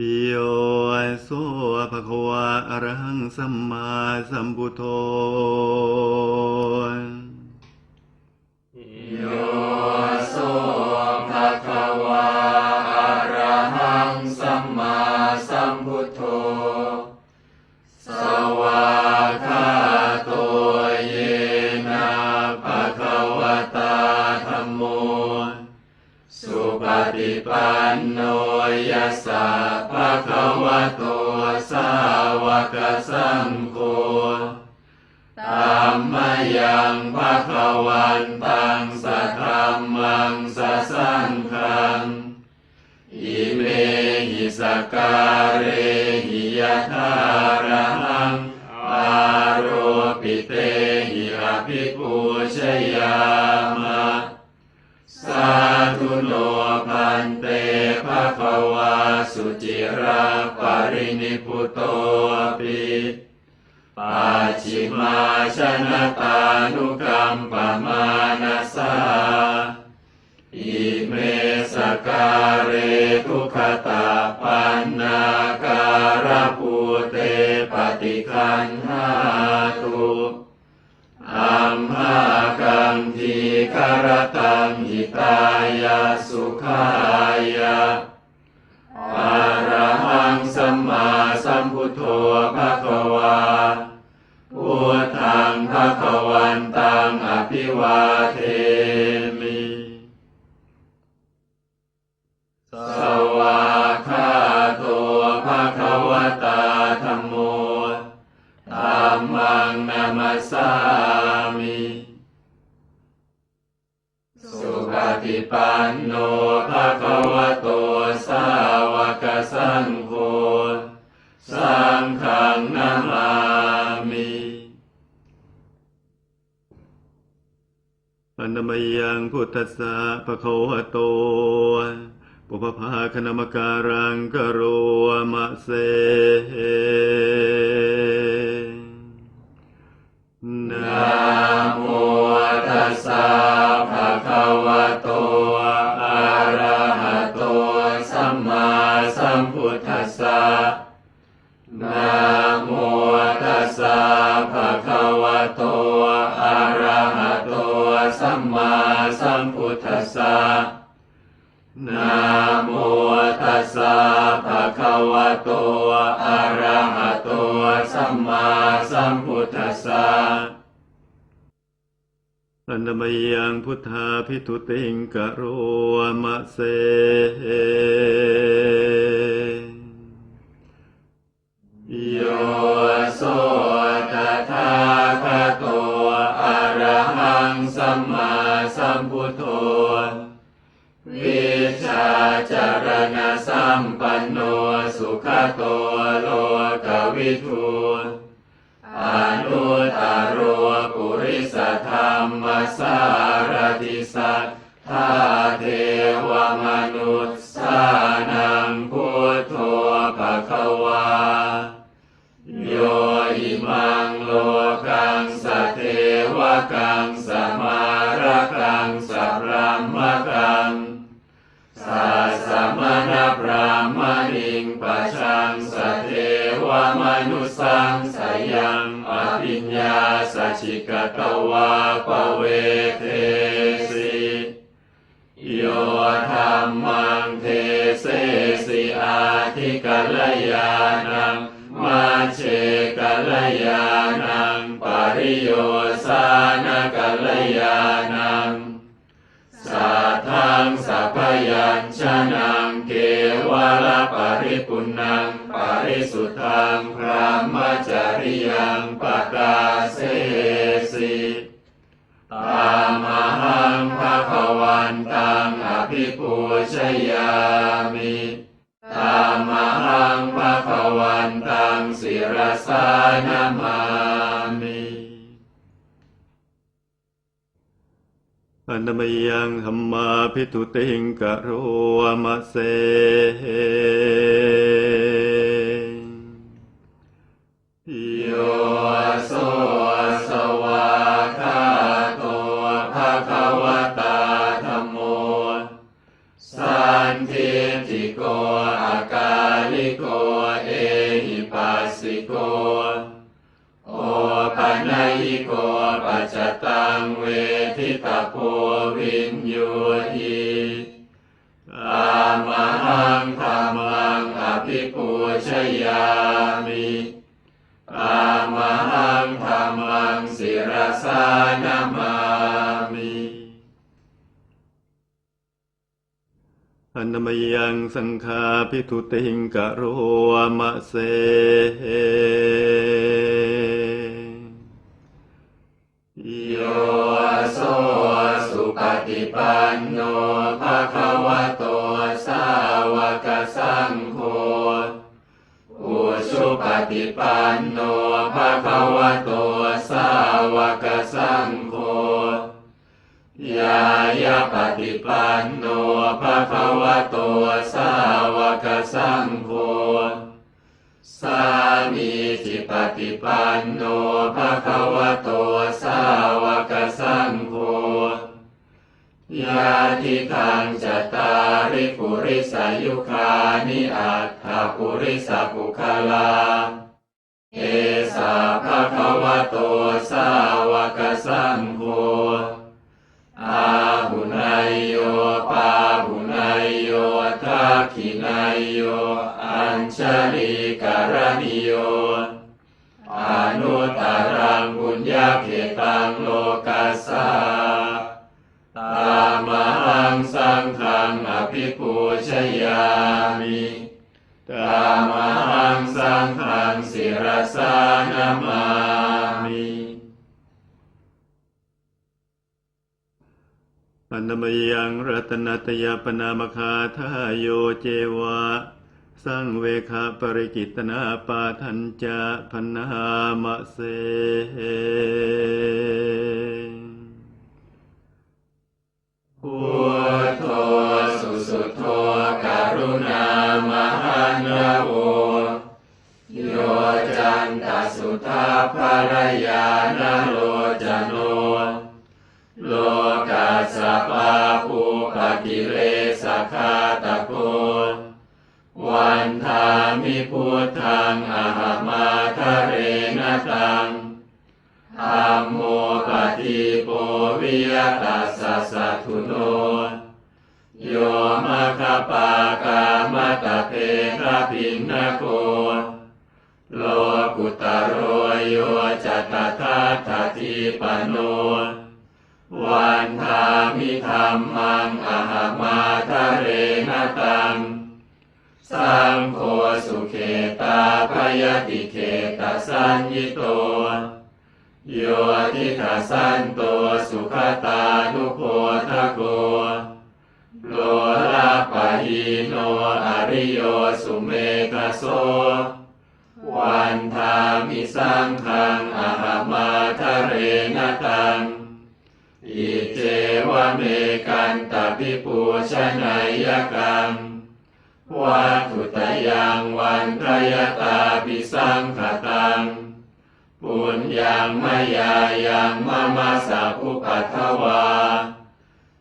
ปิโยโสภะคะวะอรหังสัมมาสัมพุทโธโย ฏิปันโนยัสสะภะคะวะโตสาวกสังโฆธัมมยังภะคะวันตังสัทธัมมังสัสสังฆังอิเมหิสการเรหิยะทารังอาโรปิเตหิอภิปูชยามะสาธุโน เตภะคะวาสุจิราปรินิพุโตปิปัจิมาชนะตานุกัมปมานาสาอิเมสการเรทุขตาปันนาการะภูเตปฏิคันหา มหากังทีคารตังหิตายาสุขายาอะระหังสัมมาสัมพุทโธภะคะวาพุทธังภะคะวันตังอภิวาเทมิสวากขาโตภะคะวตาธัมโมธัมมังนามัสสามิ สุป ฏิปันโนภะคะวะโตสาวกสังโฆสังฆนามามิอันมยังพุทธสสะภะคะวะโตปุพพาคณมการังกโรมะเส สะนะโมตัสสะภะคะวะโต อะระหะโต สัมมาสัมพุทธัสสะอันนมยังพุทธาพิทุติงกะโรมะเส สัมพุทโธวิชาจารณะสัมปันโนสุขโตโลกวิทูอนุตตรโรปุริสธรรมสารติสัทธาเทวมนุษย์สานังพุทโธภะคะวา โยอิมังโลกังสเทวะกัง สะพรามกังสัสสะมณพรามณิงปัจชังสเทวมนุสังสยังอภิญญาสชิกตวาปเวเทสิโยธรรมังเทเสสิอาทิกัลยานังมาเชกัลยานังปริโยสานกัลยานัง ยัญชนะเกวลปริปุณังปริสุทธังพระมจริยังปกาเสสิตามหังภะคะวันตังอภิปูชยามิตามหังภะคะวันตังศิรสานามามิ อันนมยังธรรมาพิทุติงกโรมะเสโยโสสวาคาโตภะคะวะตาธัมโมสันทิติโกอากาลิโก ปัญญิโกปัจจตังเวทิตาโพวินโยหิอามหังธรรมังอภิปูชยามิอามหังธรรมังศิรสานามามิอนนมยังสังฆาพิทุติงกะโรมะเส ฏิปันโนภะคะวะโตสาวกสังโฆยายาปฏิปันโนภะคะวะโตสาวกสังโฆสามีจิปฏิปันโนภะคะวะโตสาวกสังโฆ ยาทิทังจตาริปุริสายุคานิอัตถปุริสปุคลา เอสาภะคะวะโตสาวกสังโฆ งสังฆังศิรสานามามิอนนมยังรัตนตยปนามคาทายโยเจวะสังเวคาปริกิตนาปาทัญจะพนามะเสพุทโธสุสุโธการุณามหันนะโวโยจั นตสุทาภรยานาโลจโน โลกัสปาภูปกิเลสคาตะโกวันทามิพุทธังอหมาทะเรนตังธัมโมปฏิโปวิยตัสสะสัทธุโน โยมะคปากามตะเพระพินนโก โลกุตโรโยจัตตทัตถทิปโน วันทามิธรรมังอหมาทะเรนตัง สังโฆสุเขตาพยติเขตสัญญิโต โยทิทัสันโตสุขตานุโพทะโกโลลาปะหิโนอริโยสุเมกโส นทามิสังขังอาหมาทะเรนตัง อิเจวเมกันตปิปูชนายกังวัตุตยังวันทยตาปิสังขตัง ปุญญังมยายังมะมาสะอุปัทถวา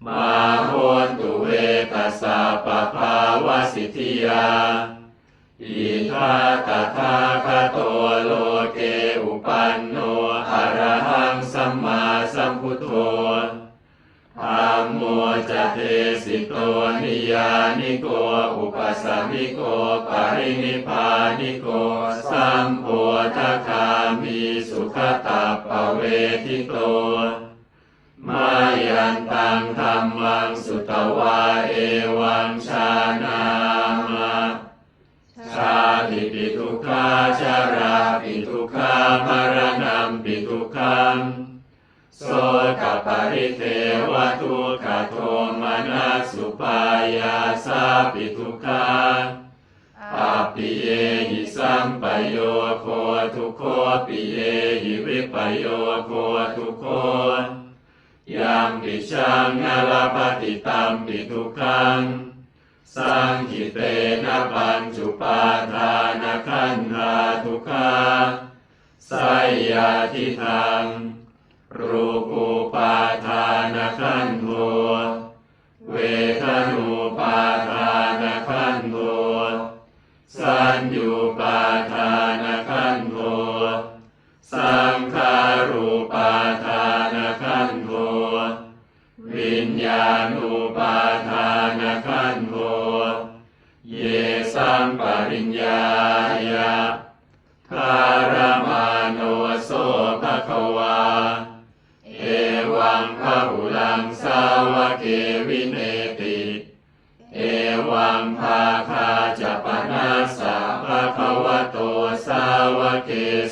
มาโหนตุเวตัสสะปะภาวสิทธิยา อิทาตถาคโตโลเกอุปันโนอะระหังสัมมาสัมพุทโธธัมโมจเทสิโตนิยานิโกอุปสมิโกปรินิพานิโกสัมโพธคามีสุขตาปเวทิโตมายันตังธรรมังสุตวาเอวังช ริเทวทุกขโทมานัสุปายาสาปิทุกขาปัปปิเยหิสัมปโยโคทุโคปิเยหิวิปโยโคทุโคยามปิชังนาลปฏิตัมปิทุกขังสังขิเตนะปัญจุปาทานะขันธาทุกขาสายยาทิทัง รูปูปาทานขันโทเวทนู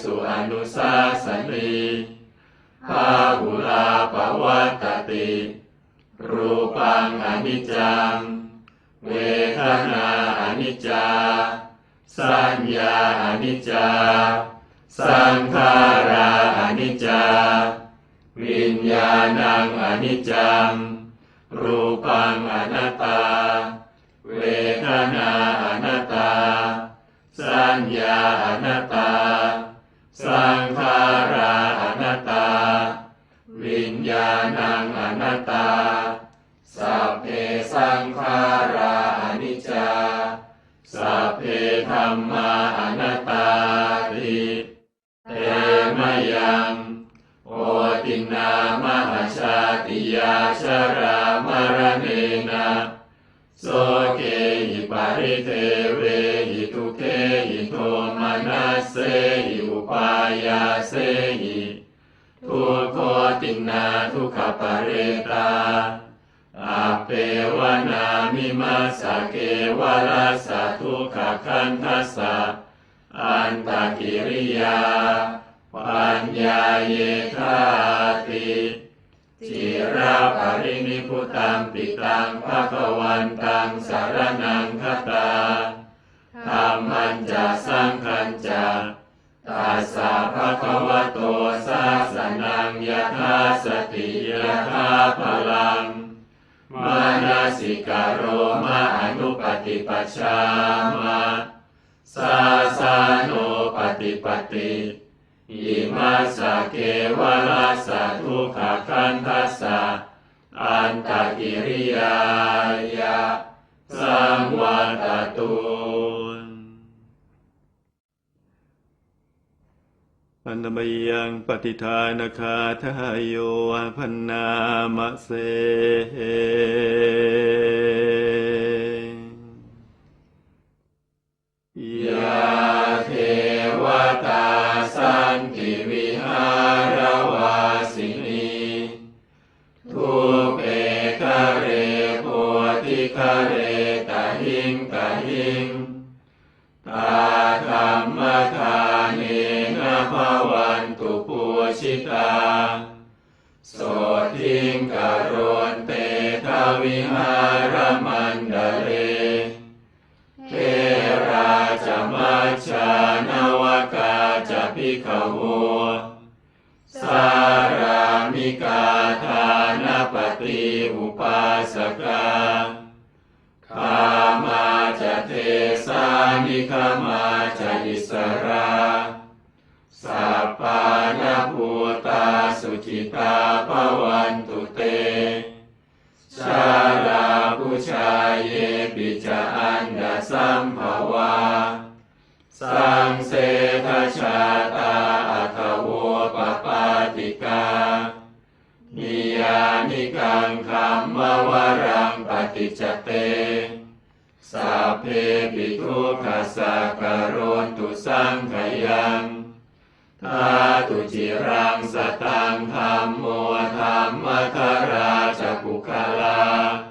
สุอนุสาสนีพาหุลาปวัตตติ รูปังอนิจจัง เวทนาอนิจจา สัญญาอนิจจา สังขาราอนิจจา วิญญาณังอนิจจัง รูปังอนัตตา สเกหิปาริเทเวหิทุเกหิโทมานัสเสหิอุปายาเสหิทุโคตินาทุขปะเรตาอาเปวนามิมาสะเกวลาสะทุขคันทัสสะอันตกิริยา ปัญญาเยธาติ จิราภรินิพุตังปิตังภะคะวันตังสารนังคตาธรรมันจะสังคัญจะตัสสะภะคะวะโตสาสนังยะธาสติยะธาพลังมานาสิกาโรมาอนุปฏิปัชฌามาสาสาโนปฏิปติ อิมาสะเกวลาสะทุกขคันทัสสะอันตกิริยายะสังวัตตุอันตมยังปฏิทานคาทายโยพันนามะเสยาเทวตา ชิตาโสทิงกโรนเตทวิหารมันดาเรเทราจะมัชฌานวกาจะพิขโวสารามิกาทานปฏิอุปาสกาขามาจะเทสานิคามา วันตุเต ชาลาผู้ชายเยปิจาอันดาสัมภวา สังเสทชาตาอัคโวปปาติกานิยานิกังคัมมวรังปฏิจเตสัพเพปิทุกขสักกโรนตุสังขยัง อาตุจิรังสตังธรรมโมธรรมคาราชกุคลา